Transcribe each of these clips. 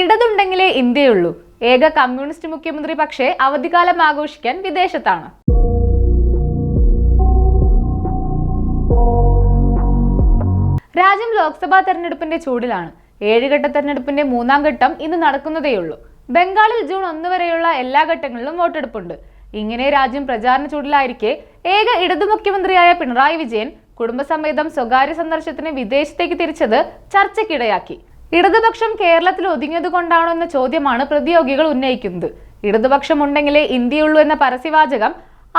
ഇടതുണ്ടെങ്കിലേ ഇന്ത്യയുള്ളൂ. ഏക കമ്മ്യൂണിസ്റ്റ് മുഖ്യമന്ത്രി പക്ഷേ അവധിക്കാലം ആഘോഷിക്കാൻ വിദേശത്താണ്. രാജ്യം ലോക്സഭാ തെരഞ്ഞെടുപ്പിന്റെ ചൂടിലാണ്. ഏഴുഘട്ട തെരഞ്ഞെടുപ്പിന്റെ മൂന്നാം ഘട്ടം ഇന്ന് നടക്കുന്നതേയുള്ളൂ. ബംഗാളിൽ ജൂൺ ഒന്ന് വരെയുള്ള എല്ലാ ഘട്ടങ്ങളിലും വോട്ടെടുപ്പുണ്ട്. ഇങ്ങനെ രാജ്യം പ്രചാരണ ചൂടിലായിരിക്കെ ഏക ഇടതു മുഖ്യമന്ത്രിയായ പിണറായി വിജയൻ കുടുംബസമേതം സ്വകാര്യ സന്ദർശനത്തിന് വിദേശത്തേക്ക് തിരിച്ചത് ചർച്ചയ്ക്കിടയാക്കി. ഇടതുപക്ഷം കേരളത്തിൽ ഒതുങ്ങിയത് കൊണ്ടാണോ എന്ന ചോദ്യമാണ് പ്രതിയോഗികൾ ഉന്നയിക്കുന്നത്. ഇടതുപക്ഷം ഉണ്ടെങ്കിലേ ഇന്ത്യയുള്ളൂ എന്ന പരസ്യവാചകം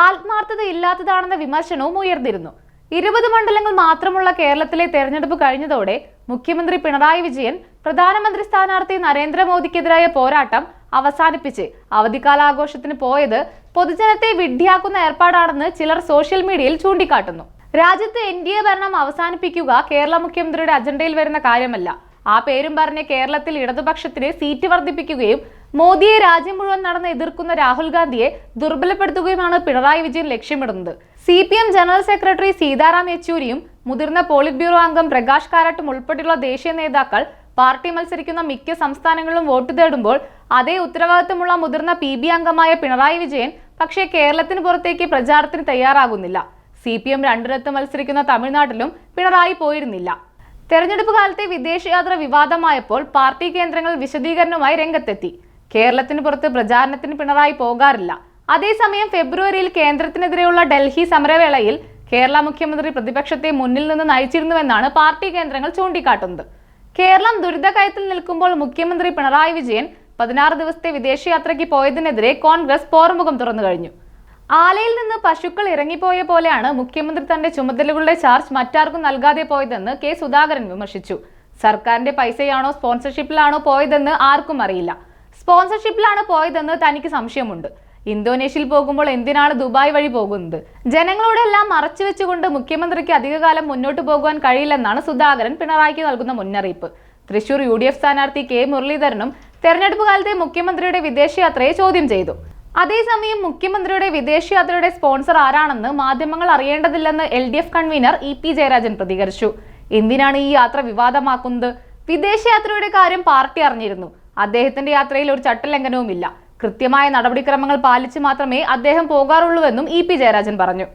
ആത്മാർത്ഥത ഇല്ലാത്തതാണെന്ന വിമർശനവും ഉയർന്നിരുന്നു. ഇരുപത് മണ്ഡലങ്ങൾ മാത്രമുള്ള കേരളത്തിലെ തെരഞ്ഞെടുപ്പ് കഴിഞ്ഞതോടെ മുഖ്യമന്ത്രി പിണറായി വിജയൻ പ്രധാനമന്ത്രി സ്ഥാനാർത്ഥി നരേന്ദ്രമോദിക്കെതിരായ പോരാട്ടം അവസാനിപ്പിച്ച് അവധിക്കാലാഘോഷത്തിന് പോയത് പൊതുജനത്തെ വിഡ്ഢിയാക്കുന്ന ഏർപ്പാടാണെന്ന് ചിലർ സോഷ്യൽ മീഡിയയിൽ ചൂണ്ടിക്കാട്ടുന്നു. രാജ്യത്ത് എൻ ഡി എ ഭരണം അവസാനിപ്പിക്കുക കേരള മുഖ്യമന്ത്രിയുടെ അജണ്ടയിൽ വരുന്ന കാര്യമല്ല. ആ പേരും പറഞ്ഞ് കേരളത്തിൽ ഇടതുപക്ഷത്തിന് സീറ്റ് വർദ്ധിപ്പിക്കുകയും മോദിയെ രാജ്യം മുഴുവൻ നടന്ന് എതിർക്കുന്ന രാഹുൽ ഗാന്ധിയെ ദുർബലപ്പെടുത്തുകയുമാണ് പിണറായി വിജയൻ ലക്ഷ്യമിടുന്നത്. C P M general secretary Sitaram യെച്ചൂരിയും മുതിർന്ന പോളിറ്റ് ബ്യൂറോ അംഗം പ്രകാശ് കാരാട്ടും ഉൾപ്പെടെയുള്ള ദേശീയ നേതാക്കൾ പാർട്ടി മത്സരിക്കുന്ന മിക്ക സംസ്ഥാനങ്ങളിലും വോട്ട് തേടുമ്പോൾ അതേ ഉത്തരവാദിത്തമുള്ള മുതിർന്ന പി ബി അംഗമായ പിണറായി വിജയൻ പക്ഷേ കേരളത്തിന് പുറത്തേക്ക് പ്രചാരണത്തിന് തയ്യാറാകുന്നില്ല. സി പി എം രണ്ടിടത്ത് മത്സരിക്കുന്ന തമിഴ്നാട്ടിലും പിണറായി പോയിരുന്നില്ല. തെരഞ്ഞെടുപ്പ് കാലത്തെ വിദേശയാത്ര വിവാദമായപ്പോൾ പാർട്ടി കേന്ദ്രങ്ങൾ വിശദീകരണവുമായി രംഗത്തെത്തി. കേരളത്തിന് പുറത്ത് പ്രചാരണത്തിന് പിണറായി പോകാറില്ല. അതേസമയം ഫെബ്രുവരിയിൽ കേന്ദ്രത്തിനെതിരെയുള്ള ഡൽഹി സമരവേളയിൽ കേരള മുഖ്യമന്ത്രി പ്രതിപക്ഷത്തെ മുന്നിൽ നിന്ന് നയിച്ചിരുന്നുവെന്നാണ് പാർട്ടി കേന്ദ്രങ്ങൾ ചൂണ്ടിക്കാട്ടുന്നത്. കേരളം ദുരിതകയത്തിൽ നിൽക്കുമ്പോൾ മുഖ്യമന്ത്രി പിണറായി വിജയൻ പതിനാറ് ദിവസത്തെ വിദേശയാത്രയ്ക്ക് പോയതിനെതിരെ കോൺഗ്രസ് പോർമുഖം തുറന്നു കഴിഞ്ഞു. ആലയിൽ നിന്ന് പശുക്കൾ ഇറങ്ങിപ്പോയ പോലെയാണ് മുഖ്യമന്ത്രി തന്റെ ചുമതലകളുടെ ചാർജ് മറ്റാർക്കും നൽകാതെ പോയതെന്ന് കെ സുധാകരൻ വിമർശിച്ചു. സർക്കാരിന്റെ പൈസയാണോ സ്പോൺസർഷിപ്പിലാണോ പോയതെന്ന് ആർക്കും അറിയില്ല. സ്പോൺസർഷിപ്പിലാണ് പോയതെന്ന് തനിക്ക് സംശയമുണ്ട്. ഇന്തോനേഷ്യയിൽ പോകുമ്പോൾ എന്തിനാണ് ദുബായ് വഴി പോകുന്നത്? ജനങ്ങളോടെല്ലാം മറച്ചു വെച്ചുകൊണ്ട് മുഖ്യമന്ത്രിക്ക് അധികകാലം മുന്നോട്ട് പോകുവാൻ കഴിയില്ലെന്നാണ് സുധാകരൻ പിണറായിക്ക് നൽകുന്ന മുന്നറിയിപ്പ്. തൃശൂർ യു ഡി എഫ് സ്ഥാനാർത്ഥി കെ മുരളീധരനും തെരഞ്ഞെടുപ്പ് കാലത്തെ മുഖ്യമന്ത്രിയുടെ വിദേശയാത്രയെ ചോദ്യം ചെയ്തു. അതേസമയം മുഖ്യമന്ത്രിയുടെ വിദേശയാത്രയുടെ സ്പോൺസർ ആരാണെന്ന് മാധ്യമങ്ങൾ അറിയേണ്ടതില്ലെന്ന് L D F convener E P Jayarajan പ്രതികരിച്ചു. എന്തിനാണ് ഈ യാത്ര വിവാദമാക്കുന്നത്? വിദേശയാത്രയുടെ കാര്യം പാർട്ടി അറിഞ്ഞിരുന്നു. അദ്ദേഹത്തിന്റെ യാത്രയിൽ ഒരു ചട്ടലംഘനവുമില്ല. കൃത്യമായ നടപടിക്രമങ്ങൾ പാലിച്ച് മാത്രമേ അദ്ദേഹം പോകാറുള്ളൂവെന്നും ഇ പി ജയരാജൻ പറഞ്ഞു.